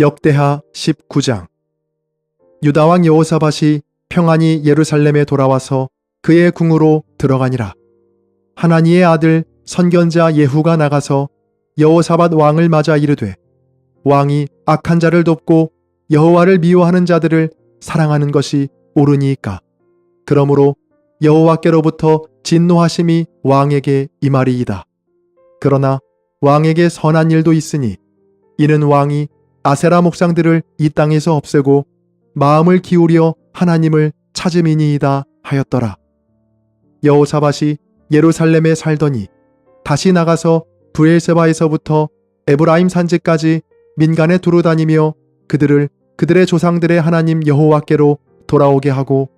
역대하 19장 유다 왕 여호사밧이 평안히 예루살렘에 돌아와서 그의 궁으로 들어가니라. 하나니의 아들 선견자 예후가 나가서 여호사밧 왕을 맞아 이르되 왕이 악한 자를 돕고 여호와를 미워하는 자들을 사랑하는 것이 옳으니이까 그러므로 여호와께로부터 진노하심이 왕에게 임하리이다. 그러나 왕에게 선한 일도 있으니 이는 왕이 아세라 목상들을 이 땅에서 없애고 마음을 기울여 하나님을 찾음이니이다 하였더라. 여호사밧이 예루살렘에 살더니 다시 나가서 브엘세바에서부터 에브라임 산지까지 민간에 두루 다니며 그들을 그들의 조상들의 하나님 여호와께로 돌아오게 하고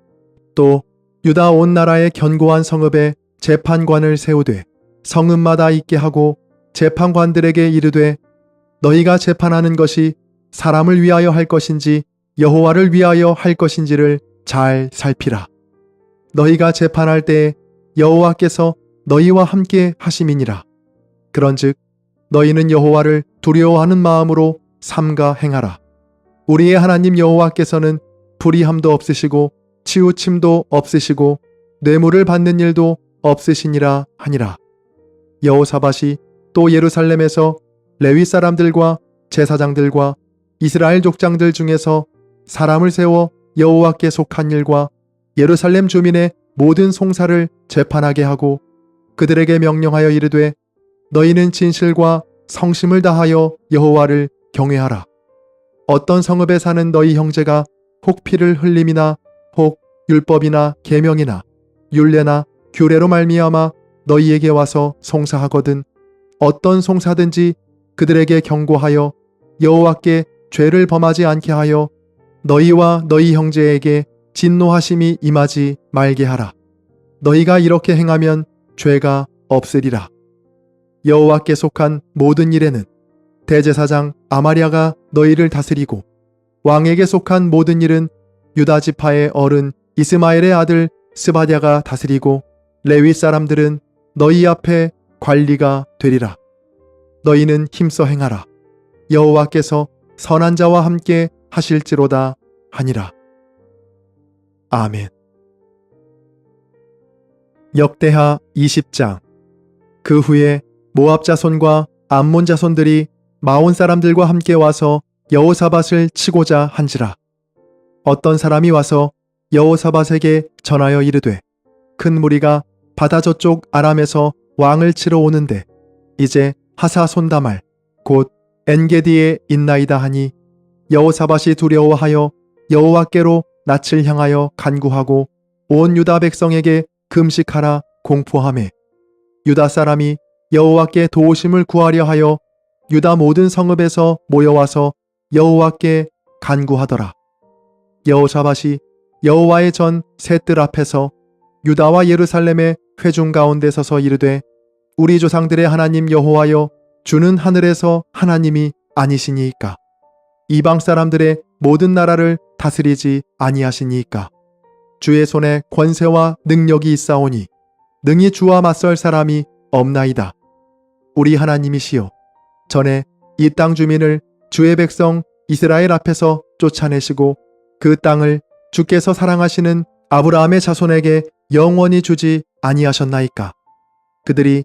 또 유다 온 나라의 견고한 성읍에 재판관을 세우되 성읍마다 있게 하고 재판관들에게 이르되 너희가 재판하는 것이 사람을 위하여 할 것인지 여호와를 위하여 할 것인지를 잘 살피라. 너희가 재판할 때에 여호와께서 너희와 함께 하심이니라. 그런즉 너희는 여호와를 두려워하는 마음으로 삼가 행하라. 우리의 하나님 여호와께서는 불의함도 없으시고 치우침도 없으시고 뇌물을 받는 일도 없으시니라 하니라. 여호사밧이 또 예루살렘에서 레위 사람들과 제사장들과 이스라엘 족장들 중에서 사람을 세워 여호와께 속한 일과 예루살렘 주민의 모든 송사를 재판하게 하고 그들에게 명령하여 이르되 너희는 진실과 성심을 다하여 여호와를 경외하라. 어떤 성읍에 사는 너희 형제가 혹 피를 흘림이나 혹 율법이나 계명이나 율례나 규례로 말미암아 너희에게 와서 송사하거든 어떤 송사든지 그들에게 경고하여 여호와께 죄를 범하지 않게 하여 너희와 너희 형제에게 진노하심이 임하지 말게 하라. 너희가 이렇게 행하면 죄가 없으리라. 여호와께 속한 모든 일에는 대제사장 아마리아가 너희를 다스리고 왕에게 속한 모든 일은 유다 지파의 어른 이스마엘의 아들 스바디아가 다스리고 레위 사람들은 너희 앞에 관리가 되리라. 너희는 힘써 행하라. 여호와께서 선한 자와 함께 하실지로다 하니라. 아멘. 역대하 20장 그 후에 모압 자손과 암몬 자손들이 마온 사람들과 함께 와서 여호사밧을 치고자 한지라. 어떤 사람이 와서 여호사밧에게 전하여 이르되 큰 무리가 바다 저쪽 아람에서 왕을 치러 오는데 이제 하사 손다말 곧 엔게디에 있나이다 하니 여호사밧이 두려워하여 여호와께로 낯을 향하여 간구하고 온 유다 백성에게 금식하라 공포함에 유다 사람이 여호와께 도우심을 구하려 하여 유다 모든 성읍에서 모여와서 여호와께 간구하더라. 여호사밧이 여호와의 전 셋들 앞에서 유다와 예루살렘의 회중 가운데 서서 이르되 우리 조상들의 하나님 여호와여 주는 하늘에서 하나님이 아니시니이까 이방 사람들의 모든 나라를 다스리지 아니하시니이까 주의 손에 권세와 능력이 있사오니 능히 주와 맞설 사람이 없나이다. 우리 하나님이시여 전에 이 땅 주민을 주의 백성 이스라엘 앞에서 쫓아내시고 그 땅을 주께서 사랑하시는 아브라함의 자손에게 영원히 주지 아니하셨나이까. 그들이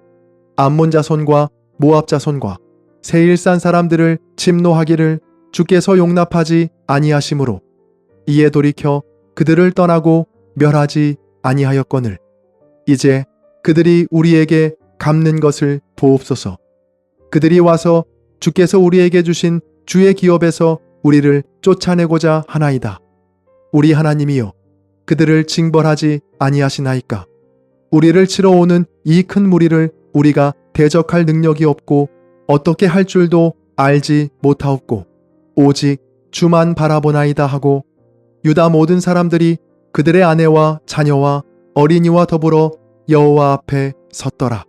암몬 자손과 모압 자손과 세일산 사람들을 침노하기를 주께서 용납하지 아니하심으로 이에 돌이켜 그들을 떠나고 멸하지 아니하였거늘. 이제 그들이 우리에게 갚는 것을 보옵소서. 그들이 와서 주께서 우리에게 주신 주의 기업에서 우리를 쫓아내고자 하나이다. 우리 하나님이여 그들을 징벌하지 아니하시나이까? 우리를 치러 오는 이 큰 무리를 우리가 대적할 능력이 없고 어떻게 할 줄도 알지 못하옵고 오직 주만 바라보나이다 하고 유다 모든 사람들이 그들의 아내와 자녀와 어린이와 더불어 여호와 앞에 섰더라.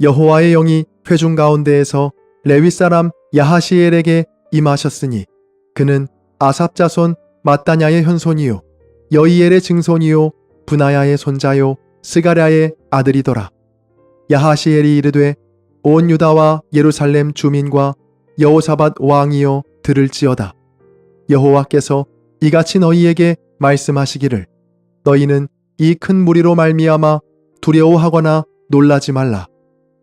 여호와의 영이 회중 가운데에서 레위 사람 야하시엘에게 임하셨으니 그는 아삽 자손 마따냐의 현손이요 여이엘의 증손이요 분하야의 손자요 스가랴의 아들이더라. 야하시엘이 이르되 온 유다와 예루살렘 주민과 여호사밧 왕이여 들을지어다. 여호와께서 이같이 너희에게 말씀하시기를 너희는 이 큰 무리로 말미암아 두려워하거나 놀라지 말라.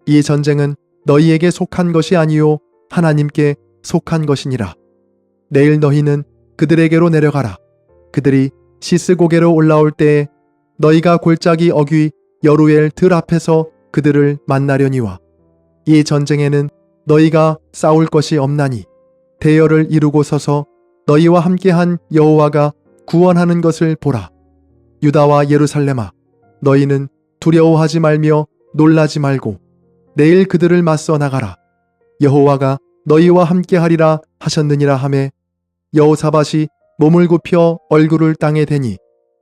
이 전쟁은 너희에게 속한 것이 아니요 하나님께 속한 것이니라. 내일 너희는 그들에게로 내려가라. 그들이 시스 고개로 올라올 때에 너희가 골짜기 어귀 여루엘 들 앞에서 그들을 만나려니와 이 전쟁에는 너희가 싸울 것이 없나니 대열을 이루고 서서 너희와 함께한 여호와가 구원하는 것을 보라. 유다와 예루살렘아, 너희는 두려워하지 말며 놀라지 말고 내일 그들을 맞서 나가라. 여호와가 너희와 함께하리라 하셨느니라 하매 여호사밧이 몸을 굽혀 얼굴을 땅에 대니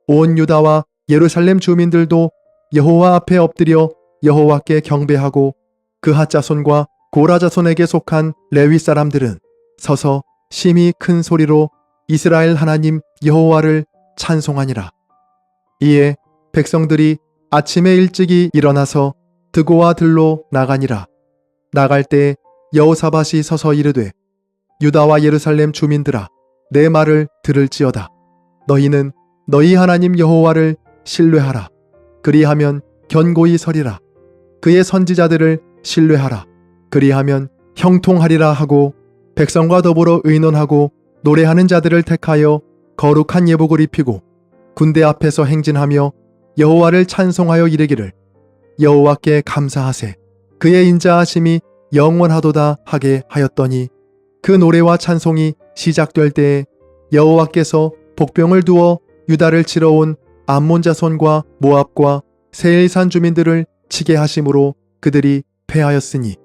온 유다와 예루살렘 주민들도 여호와 앞에 엎드려 여호와께 경배하고 그하 자손과 고라 자손에게 속한 레위 사람들은 서서 심히 큰 소리로 이스라엘 하나님 여호와를 찬송하니라. 이에 백성들이 아침에 일찍이 일어나서 드고와 들로 나가니라. 나갈 때 여호사밧이 서서 이르되 유다와 예루살렘 주민들아 내 말을 들을지어다. 너희는 너희 하나님 여호와를 신뢰하라. 그리하면 견고히 서리라. 그의 선지자들을 신뢰하라. 그리하면 형통하리라 하고 백성과 더불어 의논하고 노래하는 자들을 택하여 거룩한 예복을 입히고 군대 앞에서 행진하며 여호와를 찬송하여 이르기를 여호와께 감사하세 그의 인자하심이 영원하도다 하게 하였더니 그 노래와 찬송이 시작될 때에 여호와께서 복병을 두어 유다를 치러 온 암몬 자손과 모압과 세일산 주민들을 치게 하심으로 그들이 패하였으니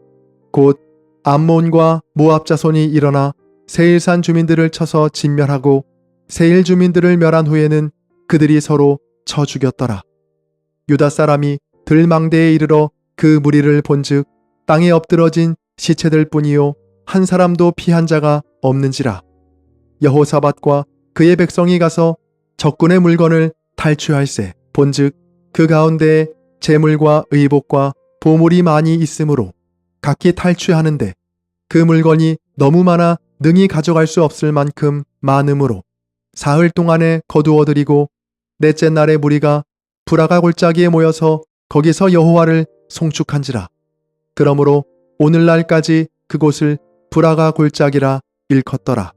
곧 암몬과 모압 자손이 일어나 세일산 주민들을 쳐서 진멸하고 세일 주민들을 멸한 후에는 그들이 서로 쳐 죽였더라. 유다 사람이 들망대에 이르러 그 무리를 본즉 땅에 엎드러진 시체들 뿐이요 한 사람도 피한 자가 없는지라. 여호사밧과 그의 백성이 가서 적군의 물건을 탈취할세 본즉 그 가운데 재물과 의복과 보물이 많이 있으므로 각기 탈취하는데 그 물건이 너무 많아 능히 가져갈 수 없을 만큼 많으므로 사흘 동안에 거두어들이고 넷째 날에 무리가 브라가 골짜기에 모여서 거기서 여호와를 송축한지라. 그러므로 오늘날까지 그곳을 브라가 골짜기라 일컫더라.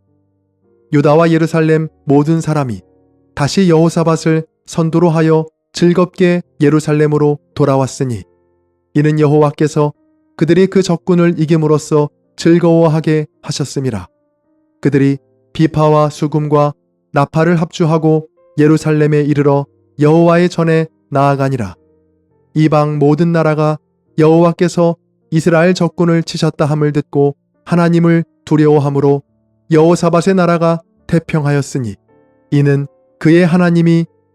유다와 예루살렘 모든 사람이 다시 여호사밧을 선두로 하여 즐겁게 예루살렘으로 돌아왔으니 이는 여호와께서 그들이 그 적군을 이김으로써 즐거워하게 하셨음이라. 그들이 비파와 수금과 나팔을 합주하고 예루살렘에 이르러 여호와의 전에 나아가니라. 이방 모든 나라가 여호와께서 이스라엘 적군을 치셨다 함을 듣고 하나님을 두려워함으로 여호사밧의 나라가 태평하였으니 이는 그의 하나님이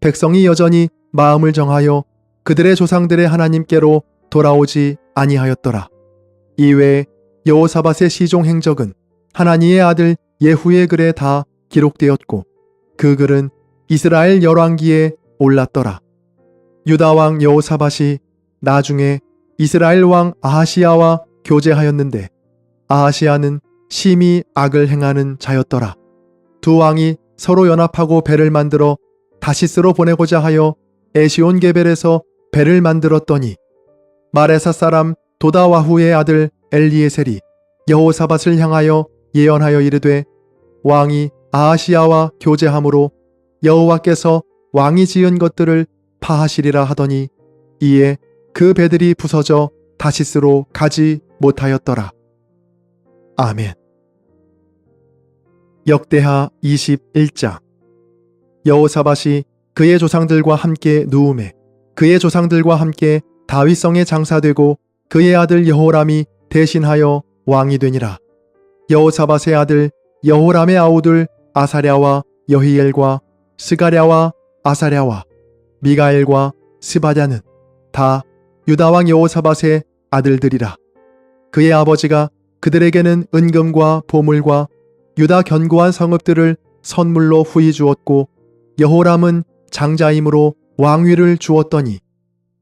백성이 여전히 마음을 정하여 그들의 조상들의 하나님께로 돌아오지 아니하였더라. 이외에 여호사밧의 시종 행적은 하나니의 아들 예후의 글에 다 기록되었고 그 글은 이스라엘 열왕기에 올랐더라. 유다 왕 여호사밧이 나중에 이스라엘 왕 아하시아와 교제하였는데 아하시아는 심히 악을 행하는 자였더라. 두 왕이 서로 연합하고 배를 만들어 다시스로 보내고자 하여 에시온 게벨에서 배를 만들었더니 마레사 사람 도다와후의 아들 엘리에셀이 여호사밧을 향하여 예언하여 이르되 왕이 아하시야와 교제함으로 여호와께서 왕이 지은 것들을 파하시리라 하더니 이에 그 배들이 부서져 다시스로 가지 못하였더라. 아멘. 역대하 21장 여호사밧이 그의 조상들과 함께 누움에 그의 조상들과 함께 다윗성에 장사되고 그의 아들 여호람이 대신하여 왕이 되니라. 여호사밧의 아들 여호람의 아우들 아사랴와 여히엘과 스가랴와 아사랴와 미가엘과 스바랴는 다 유다왕 여호사밧의 아들들이라. 그의 아버지가 그들에게는 은금과 보물과 유다 견고한 성읍들을 선물로 후히 주었고 여호람은 장자임으로 왕위를 주었더니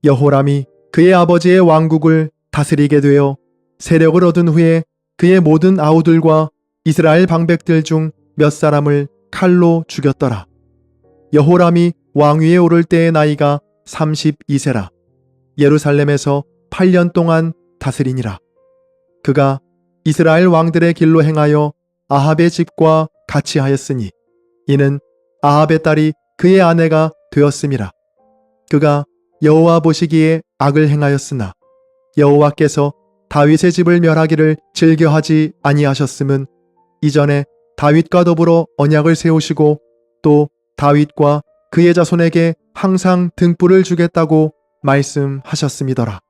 여호람이 그의 아버지의 왕국을 다스리게 되어 세력을 얻은 후에 그의 모든 아우들과 이스라엘 방백들 중 몇 사람을 칼로 죽였더라. 여호람이 왕위에 오를 때의 나이가 32세라. 예루살렘에서 8년 동안 다스리니라. 그가 이스라엘 왕들의 길로 행하여 아합의 집과 같이 하였으니 이는 아합의 딸이 그의 아내가 되었음이라. 그가 여호와 보시기에 악을 행하였으나 여호와께서 다윗의 집을 멸하기를 즐겨하지 아니하셨음은 이전에 다윗과 더불어 언약을 세우시고 또 다윗과 그의 자손에게 항상 등불을 주겠다고 말씀하셨음이더라.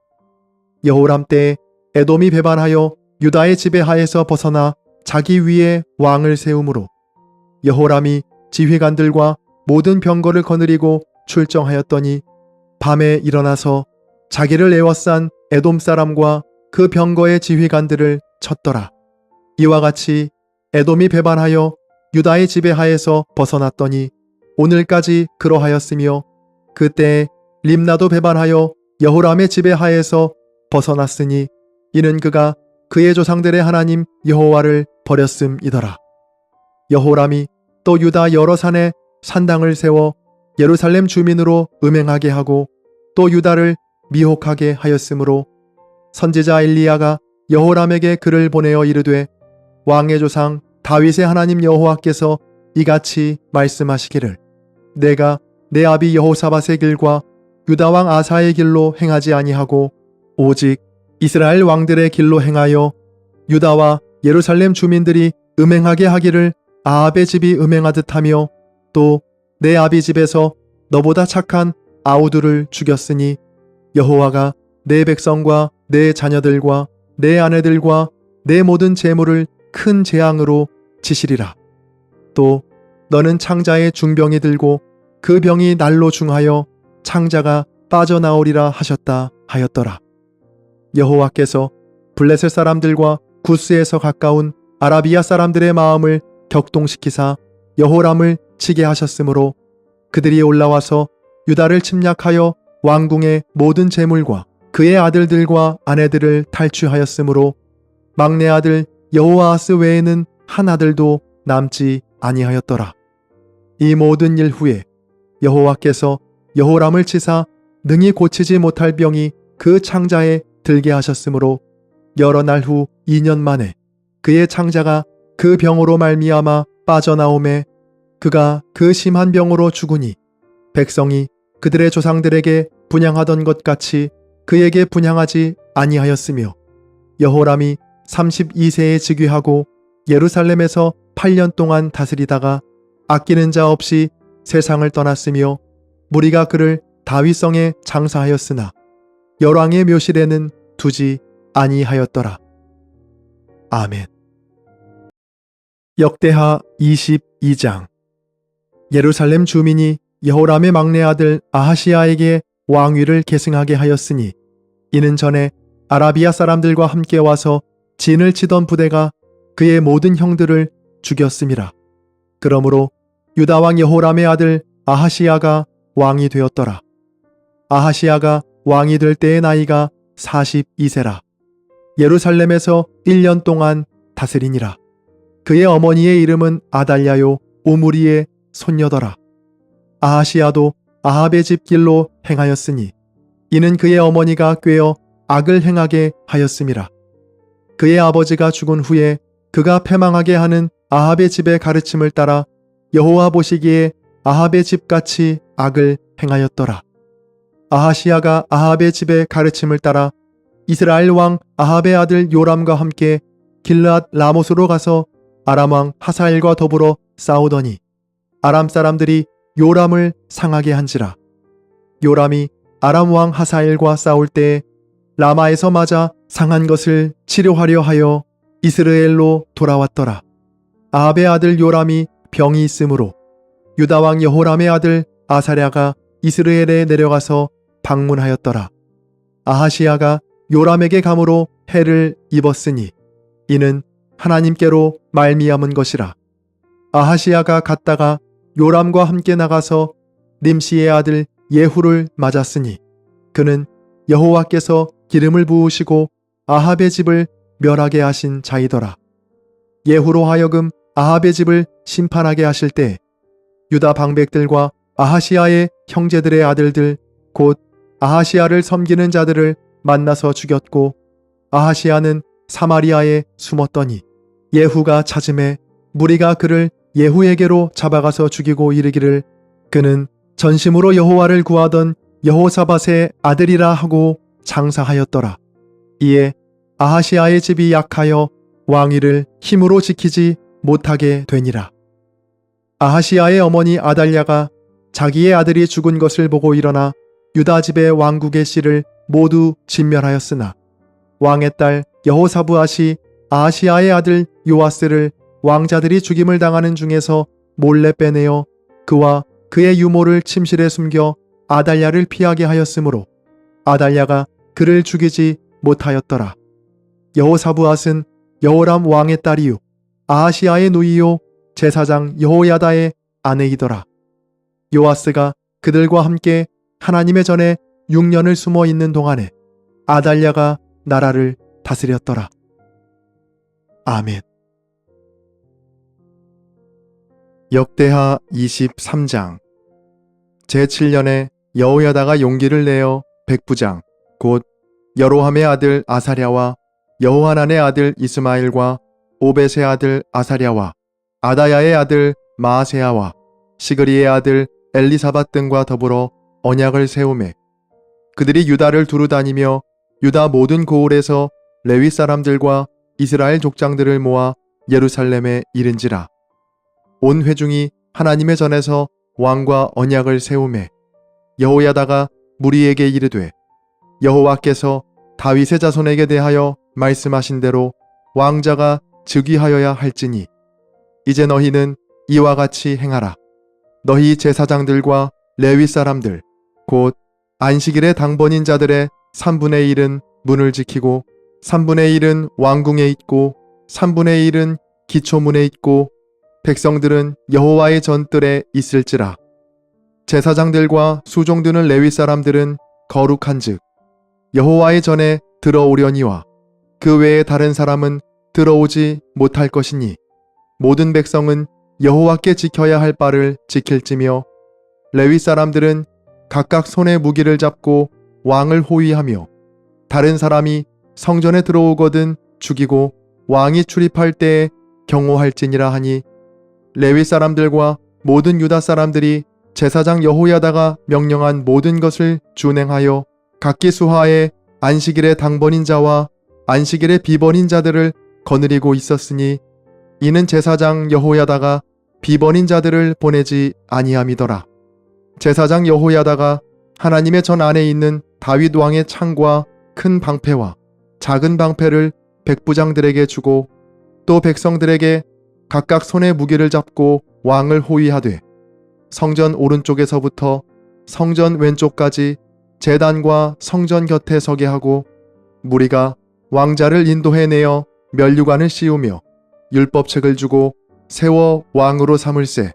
여호람 때에 에돔이 배반하여 유다의 지배하에서 벗어나 자기 위에 왕을 세우므로 여호람이 지휘관들과 모든 병거를 거느리고 출정하였더니 밤에 일어나서 자기를 애워싼 에돔 사람과 그 병거의 지휘관들을 쳤더라. 이와 같이 에돔이 배반하여 유다의 지배하에서 벗어났더니 오늘까지 그러하였으며 그때 림나도 배반하여 여호람의 지배하에서 벗어났으니 이는 그가 그의 조상들의 하나님 여호와를 버렸음이더라. 여호람이 또 유다 여러 산에 산당을 세워 예루살렘 주민으로 음행하게 하고 또 유다를 미혹하게 하였으므로 선지자 엘리야가 여호람에게 글을 보내어 이르되 왕의 조상 다윗의 하나님 여호와께서 이같이 말씀하시기를 내가 내 아비 여호사밧의 길과 유다 왕 아사의 길로 행하지 아니하고 오직 이스라엘 왕들의 길로 행하여 유다와 예루살렘 주민들이 음행하게 하기를 아합의 집이 음행하듯 하며 또 내 아비 집에서 너보다 착한 아우들을 죽였으니 여호와가 내 백성과 내 자녀들과 내 아내들과 내 모든 재물을 큰 재앙으로 치시리라. 또 너는 창자의 중병이 들고 그 병이 날로 중하여 창자가 빠져나오리라 하셨다 하였더라. 여호와께서 블레셋 사람들과 구스에서 가까운 아라비아 사람들의 마음을 격동시키사 여호람을 치게 하셨으므로 그들이 올라와서 유다를 침략하여 왕궁의 모든 재물과 그의 아들들과 아내들을 탈취하였으므로 막내 아들 여호아스 외에는 한 아들도 남지 아니하였더라. 이 모든 일 후에 여호와께서 여호람을 치사 능히 고치지 못할 병이 그 창자에 들게 하셨으므로 여러 날 후 2년 만에 그의 창자가 그 병으로 말미암아 빠져나오매 그가 그 심한 병으로 죽으니 백성이 그들의 조상들에게 분양하던 것 같이 그에게 분양하지 아니하였으며 여호람이 32세에 즉위하고 예루살렘에서 8년 동안 다스리다가 아끼는 자 없이 세상을 떠났으며 무리가 그를 다윗성에 장사하였으나 열왕의 묘실에는 두지 아니하였더라. 아멘. 역대하 22장 예루살렘 주민이 여호람의 막내 아들 아하시아에게 왕위를 계승하게 하였으니 이는 전에 아라비아 사람들과 함께 와서 진을 치던 부대가 그의 모든 형들을 죽였음이라. 그러므로 유다 왕 여호람의 아들 아하시아가 왕이 되었더라. 아하시아가 왕이 될 때의 나이가 42세라. 예루살렘에서 1년 동안 다스리니라. 그의 어머니의 이름은 아달랴요 오므리의 손녀더라. 아하시아도 아합의 집 길로 행하였으니 이는 그의 어머니가 꾀어 악을 행하게 하였음이라. 그의 아버지가 죽은 후에 그가 패망하게 하는 아합의 집의 가르침을 따라 여호와 보시기에 아합의 집같이 악을 행하였더라. 아하시아가 아합의 집의 가르침을 따라 이스라엘 왕 아합의 아들 요람과 함께 길르앗 라모스로 가서 아람 왕 하사엘과 더불어 싸우더니 아람 사람들이 요람을 상하게 한지라. 요람이 아람 왕 하사엘과 싸울 때에 라마에서 맞아 상한 것을 치료하려 하여 이스라엘로 돌아왔더라. 아합의 아들 요람이 병이 있으므로 유다 왕 여호람의 아들 아사랴가 이스라엘에 내려가서 방문하였더라. 아하시아가 요람에게 감으로 해를 입었으니 이는 하나님께로 말미암은 것이라. 아하시아가 갔다가 요람과 함께 나가서 님시의 아들 예후를 맞았으니 그는 여호와께서 기름을 부으시고 아합의 집을 멸하게 하신 자이더라. 예후로 하여금 아합의 집을 심판하게 하실 때 유다 방백들과 아하시아의 형제들의 아들들 곧 아하시아를 섬기는 자들을 만나서 죽였고 아하시아는 사마리아에 숨었더니 예후가 찾음에 무리가 그를 예후에게로 잡아가서 죽이고 이르기를 그는 전심으로 여호와를 구하던 여호사밧의 아들이라 하고 장사하였더라. 이에 아하시아의 집이 약하여 왕위를 힘으로 지키지 못하게 되니라. 아하시아의 어머니 아달랴가 자기의 아들이 죽은 것을 보고 일어나 유다 집의 왕국의 씨를 모두 진멸하였으나 왕의 딸 여호사부앗이 아하시아의 아들 요아스를 왕자들이 죽임을 당하는 중에서 몰래 빼내어 그와 그의 유모를 침실에 숨겨 아달랴를 피하게 하였으므로 아달랴가 그를 죽이지 못하였더라. 여호사부앗은 여호람 왕의 딸이요 아하시아의 누이요 제사장 여호야다의 아내이더라. 요아스가 그들과 함께 하나님의 전에 6년을 숨어 있는 동안에 아달랴가 나라를 다스렸더라. 아멘. 역대하 23장 제7년에 여호야다가 용기를 내어 백부장 곧 여로함의 아들 아사랴와 여호하난의 아들 이스마일과 오벳의 아들 아사랴와 아다야의 아들 마아세야와 시그리의 아들 엘리사밧 등과 더불어 언약을 세우매 그들이 유다를 두루 다니며 유다 모든 고을에서 레위 사람들과 이스라엘 족장들을 모아 예루살렘에 이른지라. 온 회중이 하나님의 전에서 왕과 언약을 세우매 여호야다가 무리에게 이르되 여호와께서 다윗의 자손에게 대하여 말씀하신 대로 왕자가 즉위하여야 할지니 이제 너희는 이와 같이 행하라. 너희 제사장들과 레위 사람들 곧 안식일의 당번인 자들의 3분의 1은 문을 지키고 3분의 1은 왕궁에 있고 3분의 1은 기초문에 있고 백성들은 여호와의 전뜰에 있을지라. 제사장들과 수종 드는 레위 사람들은 거룩한즉 여호와의 전에 들어오려니와 그 외에 다른 사람은 들어오지 못할 것이니 모든 백성은 여호와께 지켜야 할 바를 지킬지며 레위 사람들은 각각 손에 무기를 잡고 왕을 호위하며 다른 사람이 성전에 들어오거든 죽이고 왕이 출입할 때에 경호할지니라 하니 레위 사람들과 모든 유다 사람들이 제사장 여호야다가 명령한 모든 것을 준행하여 각기 수하에 안식일의 당번인 자와 안식일의 비번인 자들을 거느리고 있었으니 이는 제사장 여호야다가 비번인 자들을 보내지 아니함이더라. 제사장 여호야다가 하나님의 전 안에 있는 다윗 왕의 창과 큰 방패와 작은 방패를 백부장들에게 주고 또 백성들에게 각각 손에 무기를 잡고 왕을 호위하되 성전 오른쪽에서부터 성전 왼쪽까지 재단과 성전 곁에 서게 하고 무리가 왕자를 인도해내어 면류관을 씌우며 율법책을 주고 세워 왕으로 삼을세.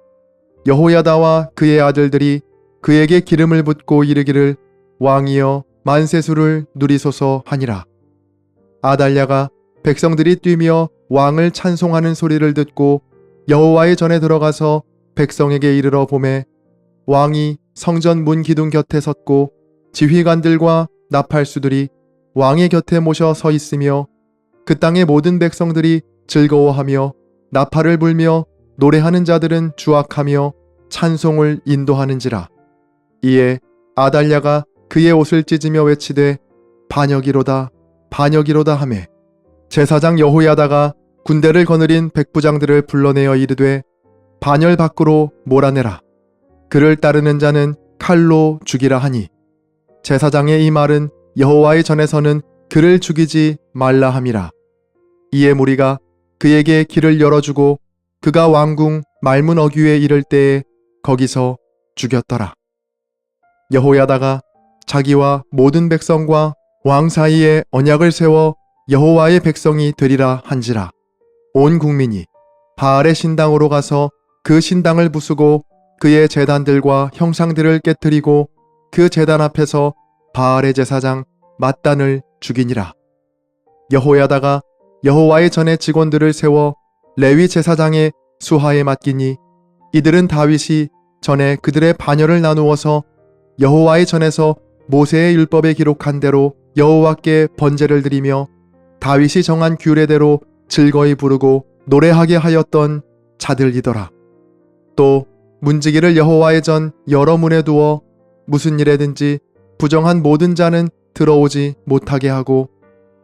여호야다와 그의 아들들이 그에게 기름을 붓고 이르기를 왕이여 만세수를 누리소서 하니라 아달랴가 백성들이 뛰며 왕을 찬송하는 소리를 듣고 여호와의 전에 들어가서 백성에게 이르러 보매 왕이 성전 문 기둥 곁에 섰고 지휘관들과 나팔수들이 왕의 곁에 모셔 서 있으며 그 땅의 모든 백성들이 즐거워하며 나팔을 불며 노래하는 자들은 주악하며 찬송을 인도하는지라. 이에 아달랴가 그의 옷을 찢으며 외치되 반역이로다 반역이로다 하매 제사장 여호야다가 군대를 거느린 백부장들을 불러내어 이르되 반열 밖으로 몰아내라. 그를 따르는 자는 칼로 죽이라 하니 제사장의 이 말은 여호와의 전에서는 그를 죽이지 말라 함이라. 이에 무리가 그에게 길을 열어주고 그가 왕궁 말문 어귀에 이를 때에 거기서 죽였더라. 여호야다가 자기와 모든 백성과 왕 사이에 언약을 세워 여호와의 백성이 되리라 한지라. 온 국민이 바알의 신당으로 가서 그 신당을 부수고 그의 제단들과 형상들을 깨뜨리고 그 제단 앞에서 바알의 제사장 mat단을 죽이니라. 여호야다가 여호와의 전의 직원들을 세워 레위 제사장의 수하에 맡기니 이들은 다윗이 전에 그들의 반열을 나누어서 여호와의 전에서 모세의 율법에 기록한 대로 여호와께 번제를 드리며 다윗이 정한 규례대로 즐거이 부르고 노래하게 하였던 자들이더라. 또 문지기를 여호와의 전 여러 문에 두어 무슨 일에든지 부정한 모든 자는 들어오지 못하게 하고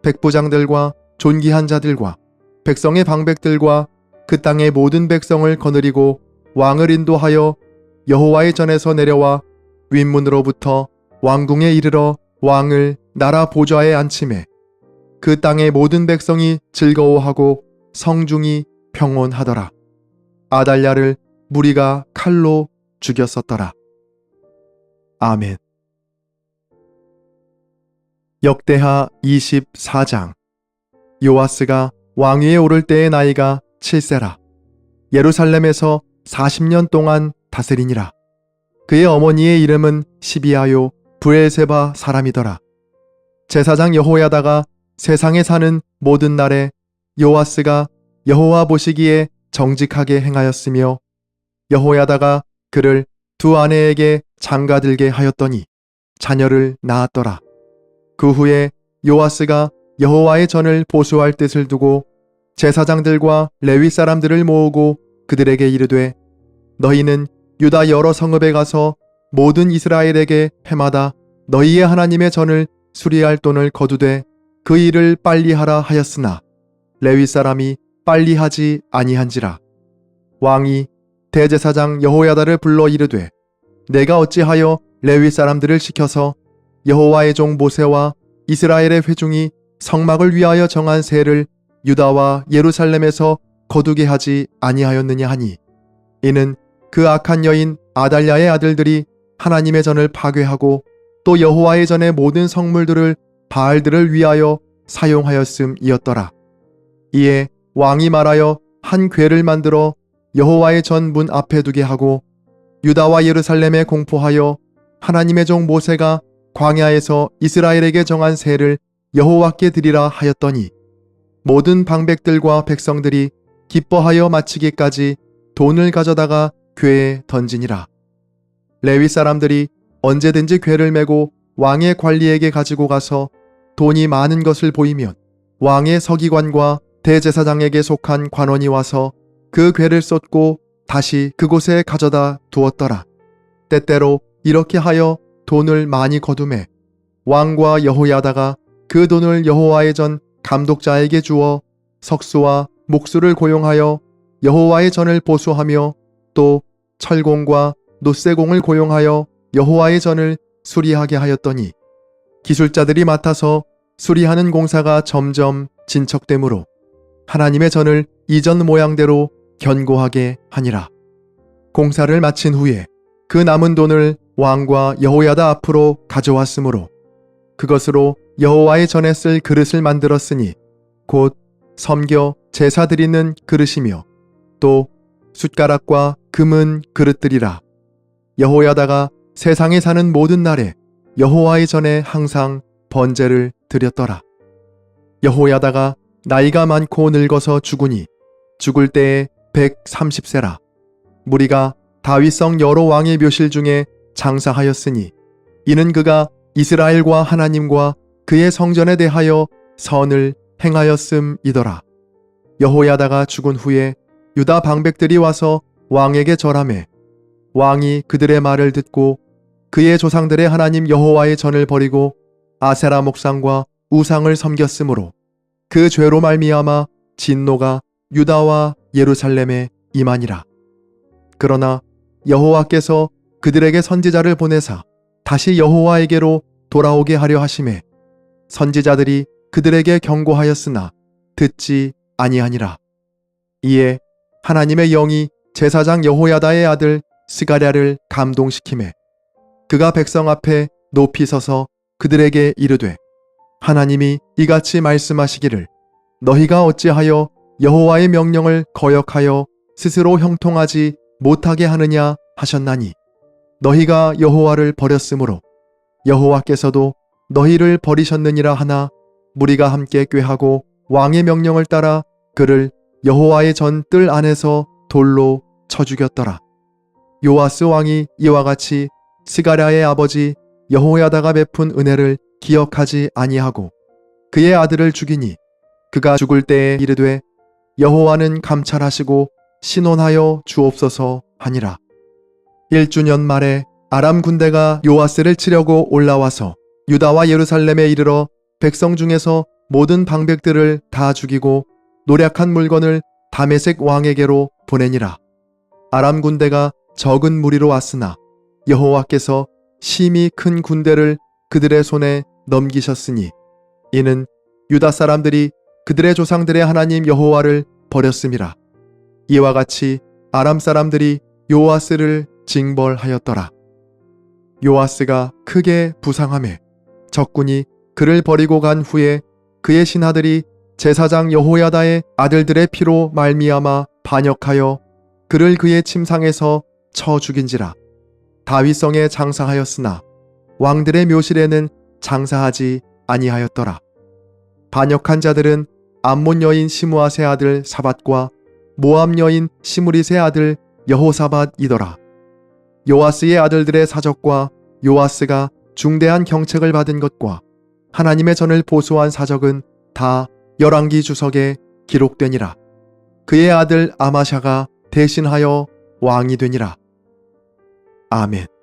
백부장들과 존귀한 자들과 백성의 방백들과 그 땅의 모든 백성을 거느리고 왕을 인도하여 여호와의 전에서 내려와 윗문으로부터 왕궁에 이르러 왕을 나라 보좌에 앉힘에 그 땅의 모든 백성이 즐거워하고 성중이 평온하더라. 아달랴를 무리가 칼로 죽였었더라. 아멘. 역대하 24장 요아스가 왕위에 오를 때의 나이가 7세라. 예루살렘에서 40년 동안 다스리니라. 그의 어머니의 이름은 시비아요 부엘세바 사람이더라. 제사장 여호야다가 세상에 사는 모든 날에 요아스가 여호와 보시기에 정직하게 행하였으며 여호야다가 그를 두 아내에게 장가들게 하였더니 자녀를 낳았더라. 그 후에 요아스가 여호와의 전을 보수할 뜻을 두고 제사장들과 레위 사람들을 모으고 그들에게 이르되 너희는 유다 여러 성읍에 가서 모든 이스라엘에게 해마다 너희의 하나님의 전을 수리할 돈을 거두되 그 일을 빨리 하라 하였으나 레위 사람이 빨리 하지 아니한지라. 왕이 대제사장 여호야다를 불러 이르되 내가 어찌하여 레위 사람들을 시켜서 여호와의 종 모세와 이스라엘의 회중이 성막을 위하여 정한 세를 유다와 예루살렘에서 거두게 하지 아니하였느냐 하니 이는 그 악한 여인 아달랴의 아들들이 하나님의 전을 파괴하고 또 여호와의 전의 모든 성물들을 바알들을 위하여 사용하였음이었더라. 이에 왕이 말하여 한 궤를 만들어 여호와의 전 문 앞에 두게 하고 유다와 예루살렘에 공포하여 하나님의 종 모세가 광야에서 이스라엘에게 정한 세를 여호와께 드리라 하였더니 모든 방백들과 백성들이 기뻐하여 마치기까지 돈을 가져다가 궤에 던지니라. 레위 사람들이 언제든지 궤를 메고 왕의 관리에게 가지고 가서 돈이 많은 것을 보이면 왕의 서기관과 대제사장에게 속한 관원이 와서 그 궤를 쏟고 다시 그곳에 가져다 두었더라. 때때로 이렇게 하여 돈을 많이 거둠에 왕과 여호야다가 그 돈을 여호와의 전 감독자에게 주어 석수와 목수를 고용하여 여호와의 전을 보수하며 또 철공과 노쇠공을 고용하여 여호와의 전을 수리하게 하였더니 기술자들이 맡아서 수리하는 공사가 점점 진척되므로 하나님의 전을 이전 모양대로 견고하게 하니라. 공사를 마친 후에 그 남은 돈을 왕과 여호야다 앞으로 가져왔으므로 그것으로 여호와의 전에 쓸 그릇을 만들었으니 곧 섬겨 제사 드리는 그릇이며 또 숟가락과 금은 그릇들이라 여호야다가 세상에 사는 모든 날에 여호와의 전에 항상 번제를 드렸더라 여호야다가 나이가 많고 늙어서 죽으니 죽을 때에 130세라 무리가 다윗성 여러 왕의 묘실 중에 장사하였으니 이는 그가 이스라엘과 하나님과 그의 성전에 대하여 선을 행하였음이더라. 여호야다가 죽은 후에 유다 방백들이 와서 왕에게 절함해 왕이 그들의 말을 듣고 그의 조상들의 하나님 여호와의 전을 버리고 아세라 목상과 우상을 섬겼으므로 그 죄로 말미암아 진노가 유다와 예루살렘에 임하니라. 그러나 여호와께서 그들에게 선지자를 보내사 다시 여호와에게로 돌아오게 하려 하심에 선지자들이 그들에게 경고하였으나 듣지 아니하니라. 이에 하나님의 영이 제사장 여호야다의 아들 스가랴를 감동시키매 그가 백성 앞에 높이 서서 그들에게 이르되 하나님이 이같이 말씀하시기를 너희가 어찌하여 여호와의 명령을 거역하여 스스로 형통하지 못하게 하느냐 하셨나니 너희가 여호와를 버렸으므로 여호와께서도 너희를 버리셨느니라 하나 무리가 함께 꾀하고 왕의 명령을 따라 그를 여호와의 전 뜰 안에서 돌로 쳐 죽였더라. 요아스 왕이 이와 같이 스가랴의 아버지 여호야다가 베푼 은혜를 기억하지 아니하고 그의 아들을 죽이니 그가 죽을 때에 이르되 여호와는 감찰하시고 신원하여 주옵소서 하니라. 1주년 말에 아람 군대가 요아스를 치려고 올라와서 유다와 예루살렘에 이르러 백성 중에서 모든 방백들을 다 죽이고 노략한 물건을 다메색 왕에게로 보내니라. 아람 군대가 적은 무리로 왔으나 여호와께서 심히 큰 군대를 그들의 손에 넘기셨으니 이는 유다 사람들이 그들의 조상들의 하나님 여호와를 버렸음이라. 이와 같이 아람 사람들이 요아스를 징벌하였더라. 요아스가 크게 부상함에 적군이 그를 버리고 간 후에 그의 신하들이 제사장 여호야다의 아들들의 피로 말미암아 반역하여 그를 그의 침상에서 쳐 죽인지라. 다윗성에 장사하였으나 왕들의 묘실에는 장사하지 아니하였더라. 반역한 자들은 암몬 여인 시므아세 아들 사밧과 모압 여인 시무리세 아들 여호사밧이더라. 요아스의 아들들의 사적과 요아스가 중대한 경책을 받은 것과 하나님의 전을 보수한 사적은 다 열왕기 주석에 기록되니라. 그의 아들 아마샤가 대신하여 왕이 되니라. 아멘.